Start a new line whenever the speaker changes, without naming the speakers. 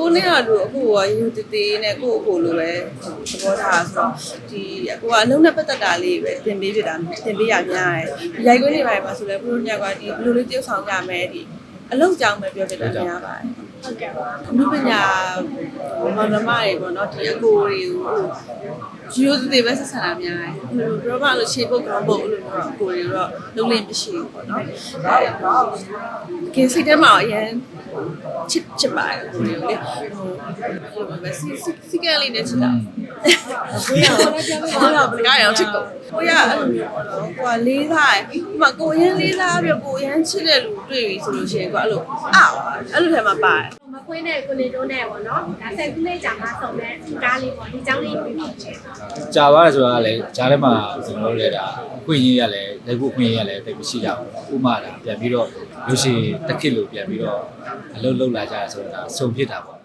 ကိုနဲ့ကလူအခုကယူတည်တည်နဲ့ကိုအခုလိုပဲသဘောထားဆိုတော့ဒီအခုကအလုံးနဲ့ပတ်သက်တာလေးပဲသင်ပေးပြတာသင်ပေးရများတယ်ဒီရိုက်ခွင်းနေပါမှာဆိုလဲဘလို့ညကဒီဘလို့လေးတယောက်ဆောင်ကြမယ်ဒီအလုံးကြောင်းပဲပြောပြတာများပါတယ်
ဟုတ်ကဲ့ပါ
အမှုပညာမောင်နှမတွေပေါ့နော်ဒီအကိုတွေကိုယူတည်ပဲဆက်ဆံတာများတယ်ဘယ်လိုပြောမှလို့ရှေ့ပုတ်ကောင်းပုတ်လို့တော့အကိုတွေတော့လုံးလင်းမရှိဘူးပေါ့နော်ကင်းစိတ်ထဲမှာအရင် ချစ်ချစ်ပါတယ်ကိုတွေလေဟိုပဲစီစီစီကလေးနဲ့ချစ်တာကိုရကိုရကိုရချစ်ကိုကိုရအဲ့လိုမျိုးပေါ့နော်ကိုကလေးစားတယ်ဒီမှာကိုရင်းလေးစားပြီးကိုရင်းချစ်တဲ့လူတွေ့ပြီဆိုလို့ရှိရင်ကိုအဲ့လိုအော်အဲ့လိုထဲမှာပါတယ်
မခွင်းနဲ့ကိုနေတိုးနဲ့ပေါ့နော်ဒါဆက်ကူးလေးကြာမှဆုံးတဲ့ကားလေးပေါ့ဒီเจ้าလေးပြပြချင်
ကြာပါလဲဆိုတာကလည်းဂျားထဲမှာကျွန်တော်တို့လည်းဒါအခွင့်အရေးရလဲလက်ဖို့အခွင့်အရေးရလဲတိတ်မရှိကြဘူးဥမာဒါပြန်ပြီးတော့လူရှိတက်ခစ်လို့ပြန်ပြီးတော့အလုပ်လုပ်လာကြရဆိုတာစုံဖြစ်တာပေါ့